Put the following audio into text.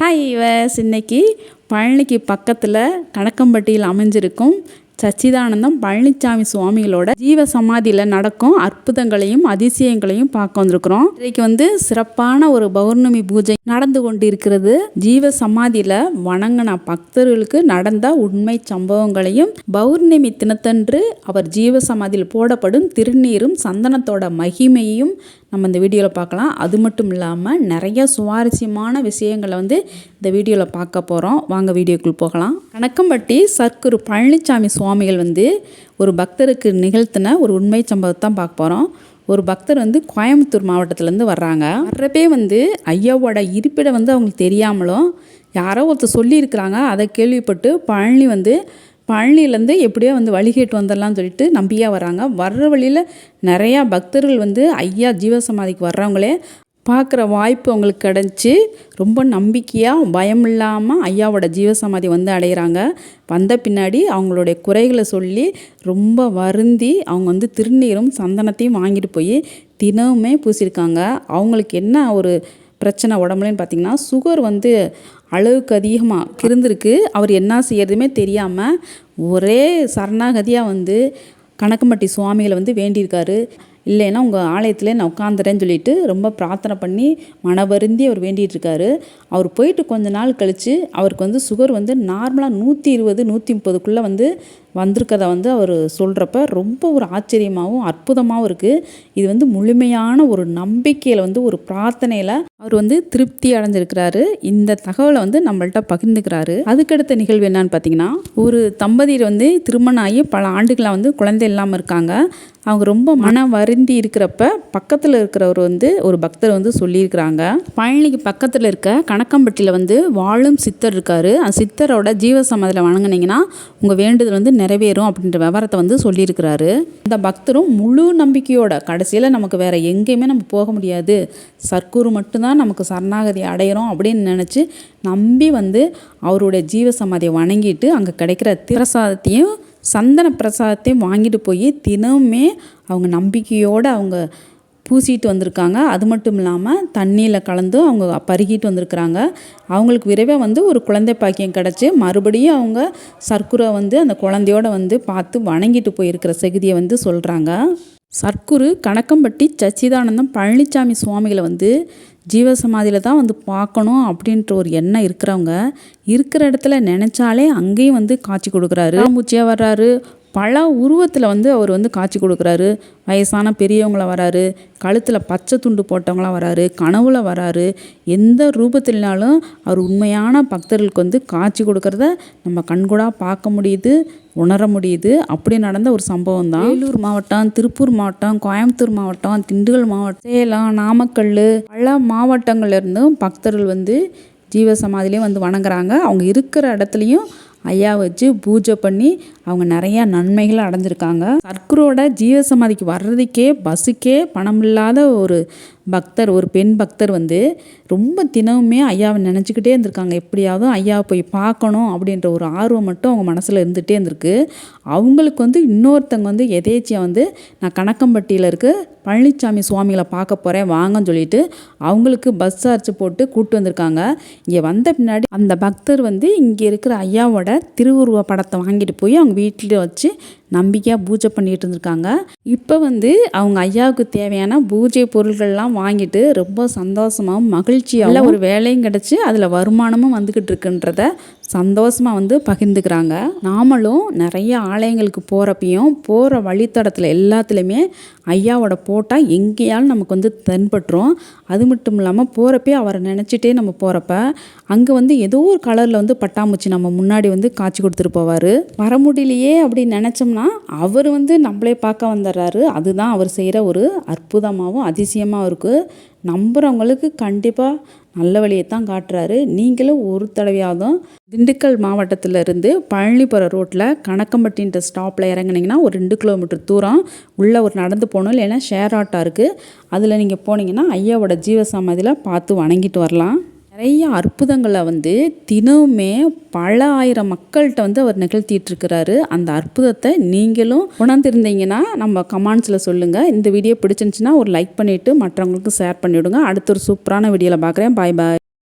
Hi இவஸ் இன்னைக்கு பழனிக்கு பக்கத்தில் கணக்கம்பட்டியில் அமைஞ்சிருக்கும் சச்சிதானந்தம் பழனிசாமி சுவாமிகளோட ஜீவ சமாதியில் நடக்கும் அற்புதங்களையும் அதிசயங்களையும் பார்க்க வந்திருக்கிறோம். இன்றைக்கு வந்து சிறப்பான ஒரு பௌர்ணமி பூஜை நடந்து கொண்டிருக்கிறது. ஜீவ சமாதியில் வணங்கின பக்தர்களுக்கு நடந்த உண்மை சம்பவங்களையும் பௌர்ணமி தினத்தன்று அவர் ஜீவ சமாதியில் போடப்படும் திருநீரும் சந்தனத்தோட மகிமையும் நம்ம இந்த வீடியோவில் பார்க்கலாம். அது மட்டும் இல்லாமல் நிறைய சுவாரஸ்யமான விஷயங்களை வந்து இந்த வீடியோவில் பார்க்க போகிறோம் வாங்க வீடியோக்குள் போகலாம். கணக்கம்பட்டி சர்க்குரு பழனிசாமி சுவாமிகள் வந்து ஒரு பக்தருக்கு நிகழ்த்தின ஒரு உண்மை சம்பவத்தை தான் பார்க்க போகிறோம் ஒரு பக்தர் வந்து கோயம்புத்தூர் மாவட்டத்துலேருந்து வர்றாங்க. வர்றப்பே வந்து ஐயாவோட இருப்பிடம் வந்து அவங்களுக்கு தெரியாமலும் யாரோ ஒருத்தர் சொல்லியிருக்கிறாங்க. அதை கேள்விப்பட்டு பழனி வந்து பழனிலேருந்து எப்படியோ வந்து வழிகேட்டு வந்துடலாம்னு சொல்லிட்டு நம்பியாக வராங்க. வர்ற வழியில் நிறையா பக்தர்கள் வந்து ஐயா ஜீவசமாதிக்கு வர்றவங்களே பார்க்குற வாய்ப்பு அவங்களுக்கு கிடச்சி ரொம்ப நம்பிக்கையாக பயம் இல்லாமல் ஐயாவோட ஜீவசமாதி வந்து அடைகிறாங்க வந்த பின்னாடி அவங்களுடைய குறைகளை சொல்லி ரொம்ப வருந்தி அவங்க வந்து திருநீரும் சந்தனத்தையும் வாங்கிட்டு போய் தினமுமே பூசியிருக்காங்க. அவங்களுக்கு என்ன ஒரு பிரச்சனை உடம்புலன்னு பார்த்திங்கன்னா சுகர் வந்து அளவுக்கு அதிகமாக இருந்திருக்கு அவர் என்ன செய்யறதுமே தெரியாமல் ஒரே சரணாகதியாக வந்து கணக்கம்பட்டி சுவாமிகளை வந்து வேண்டியிருக்காரு. இல்லைன்னா உங்கள் ஆலயத்தில் நான் உட்காந்துறேன்னு சொல்லிட்டு ரொம்ப பிரார்த்தனை பண்ணி மனவருந்தி அவர் வேண்டிகிட்ருக்காரு அவர் போயிட்டு கொஞ்ச நாள் கழித்து அவருக்கு வந்து சுகர் வந்து நார்மலாக நூற்றி இருபது நூற்றி முப்பதுக்குள்ளே வந்து வந்திருக்கிறத வந்து அவர் சொல்கிறப்ப ரொம்ப ஒரு ஆச்சரியமாகவும் அற்புதமாகவும் இருக்குது இது வந்து முழுமையான ஒரு நம்பிக்கையில் வந்து ஒரு பிரார்த்தனையில் அவர் வந்து திருப்தி அடைஞ்சிருக்கிறாரு. இந்த தகவலை வந்து நம்மள்ட்ட பகிர்ந்துக்கிறாரு. அதுக்கடுத்த நிகழ்வு என்னன்னு பார்த்தீங்கன்னா ஒரு தம்பதியர் வந்து திருமணம் ஆகி பல ஆண்டுகளாக வந்து குழந்தை இல்லாமல் இருக்காங்க. அவங்க ரொம்ப மன வருந்தி இருக்கிறப்ப பக்கத்தில் இருக்கிறவர் வந்து ஒரு பக்தர் வந்து சொல்லியிருக்கிறாங்க. பழனிக்கு பக்கத்தில் இருக்க கணக்கம்பட்டியில் வந்து வாழும் சித்தர் இருக்கார். அந்த சித்தரோட ஜீவசமாதியில் வணங்குனீங்கன்னா உங்கள் வேண்டுதல் வந்து நிறைவேறும் அப்படின்ற விவரத்தை வந்து சொல்லியிருக்கிறாரு. அந்த பக்தரும் முழு நம்பிக்கையோட கடைசியில் நமக்கு வேற எங்கேயுமே நம்ம போக முடியாது. சர்க்குரு மட்டும்தான் நமக்கு சரணாகதி அடையிறோம் அப்படின்னு நினச்சி நம்பி வந்து அவருடைய ஜீவசமாதியை வணங்கிட்டு அங்கே கிடைக்கிற பிரசாதத்தையும் சந்தன பிரசாதத்தையும் வாங்கிட்டு போய் தினமுமே அவங்க நம்பிக்கையோடு அவங்க பூசிட்டு வந்திருக்காங்க. அது மட்டும் இல்லாமல் தண்ணியில் கலந்து அவங்க பருகிட்டு வந்திருக்கிறாங்க. அவங்களுக்கு விரைவாக வந்து ஒரு குழந்தை பாக்கியம் கிடச்சி மறுபடியும் அவங்க சர்க்குரை வந்து அந்த குழந்தையோட வந்து பார்த்து வணங்கிட்டு போயிருக்கிற செகுதியை வந்து சொல்கிறாங்க சர்க்குரு கணக்கம்பட்டி சச்சிதானந்தம் பழனிசாமி சுவாமிகளை வந்து ஜீவசமாதியில் தான் வந்து பார்க்கணும் அப்படின்ற ஒரு எண்ணம் இருக்கிறவங்க இருக்கிற இடத்துல நினச்சாலே அங்கேயும் வந்து காட்சி கொடுக்குறாரு. மூச்சியாக வர்றாரு. பல உருவத்தில் வந்து அவர் வந்து காட்சி கொடுக்குறாரு. வயசான பெரியவங்கள வராரு. கழுத்தில் பச்சை துண்டு போட்டவங்களாம் வராரு. கனவுல வராரு. எந்த ரூபத்தினாலும் அவர் உண்மையான பக்தர்களுக்கு வந்து காட்சி கொடுக்கறத நம்ம கண்கூடாக பார்க்க முடியுது உணர முடியுது. அப்படி நடந்த ஒரு சம்பவம் தான். வேலூர் மாவட்டம் திருப்பூர் மாவட்டம் கோயம்புத்தூர் மாவட்டம் திண்டுக்கல் மாவட்டம் சேலம் நாமக்கல் பல மாவட்டங்கள்லேருந்தும் பக்தர்கள் வந்து ஜீவசமாதிலையும் வந்து வணங்குறாங்க. அவங்க இருக்கிற இடத்துலையும் ஐயா வச்சு பூஜை பண்ணி அவங்க நிறையா நன்மைகளை அடைஞ்சிருக்காங்க. சர்க்குரோட ஜீவசமாதிக்கு வர்றதுக்கே பஸ்ஸுக்கே பணம் இல்லாத ஒரு பக்தர் ஒரு பெண் பக்தர் வந்து ரொம்ப தினமுமே ஐயாவை நினச்சிக்கிட்டே இருந்திருக்காங்க. எப்படியாவது ஐயாவை போய் பார்க்கணும் அப்படின்ற ஒரு ஆர்வம் மட்டும் அவங்க மனசில் இருந்துகிட்டே இருந்திருக்கு. அவங்களுக்கு வந்து இன்னொருத்தங்க வந்து எதேச்சியாக வந்து நான் கணக்கம்பட்டியில் இருக்க பழனிசாமி சுவாமிகளை பார்க்க போகிறேன் வாங்கன்னு சொல்லிட்டு அவங்களுக்கு பஸ் சார்ஜ் போட்டு கூப்பிட்டு வந்திருக்காங்க. இங்கே வந்த பின்னாடி அந்த பக்தர் வந்து இங்கே இருக்கிற ஐயாவோட திருவுருவ படத்தை வாங்கிட்டு போய் அவங்க வீட்டில் வச்சு நம்பிக்கையாக பூஜை பண்ணிகிட்டு இருந்திருக்காங்க. இப்போ வந்து அவங்க ஐயாவுக்கு தேவையான பூஜை பொருள்கள்லாம் வாங்கிட்டு ரொம்ப சந்தோஷமாகவும் மகிழ்ச்சியாக ஒரு வேலையும் கிடச்சி அதில் வருமானமும் வந்துக்கிட்டு இருக்குன்றத சந்தோஷமாக வந்து பகிர்ந்துக்கிறாங்க. நாமளும் நிறைய ஆலயங்களுக்கு போகிறப்பையும் போகிற வழித்தடத்தில் எல்லாத்துலேயுமே ஐயாவோட போட்டால் எங்கேயாலும் நமக்கு வந்து தென்பட்டுரும். அது மட்டும் இல்லாமல் போகிறப்பே அவரை நினச்சிட்டே நம்ம போகிறப்ப அங்கே வந்து ஏதோ ஒரு கலரில் வந்து பட்டாம்பூச்சி நம்ம முன்னாடி வந்து காட்சி கொடுத்துட்டு போவார். வர முடியலையே அப்படின்னு நினச்சோம்னா அவர் வந்து நம்மளே பார்க்க வந்துடுறாரு அதுதான் அவர் செய்கிற ஒரு அற்புதமாகவும் அதிசயமாகவும் இருக்குது நம்புகிறவங்களுக்கு கண்டிப்பாக நல்ல வழியை தான் காட்டுறாரு. நீங்களும் ஒரு தடவையாவதும் திண்டுக்கல் மாவட்டத்தில் இருந்து பழனிபுர ரோட்டில் கணக்கம்பட்டின்ற ஸ்டாப்பில் இறங்குனீங்கன்னா ஒரு ரெண்டு கிலோமீட்டர் தூரம் உள்ளே ஒரு நடந்து போகணும். இல்லைன்னா ஷேர் ஆட்டோ இருக்குது அதில் நீங்கள் போனீங்கன்னா ஐயாவோட ஜீவசமாதியில் பார்த்து வணங்கிட்டு வரலாம். நிறைய அற்புதங்களை வந்து தினமுமே பல ஆயிரம் மக்கள்கிட்ட வந்து அவர் நிகழ்த்திட்டு இருக்கிறாரு அந்த அற்புதத்தை நீங்களும் உணர்ந்திருந்தீங்கன்னா நம்ம கமெண்ட்ஸில் சொல்லுங்கள் இந்த வீடியோ பிடிச்சிருந்துச்சின்னா ஒரு லைக் பண்ணிவிட்டு மற்றவங்களுக்கு ஷேர் பண்ணிவிடுங்க. அடுத்த ஒரு சூப்பரான வீடியோவில் பார்க்குறேன். பாய் பாய்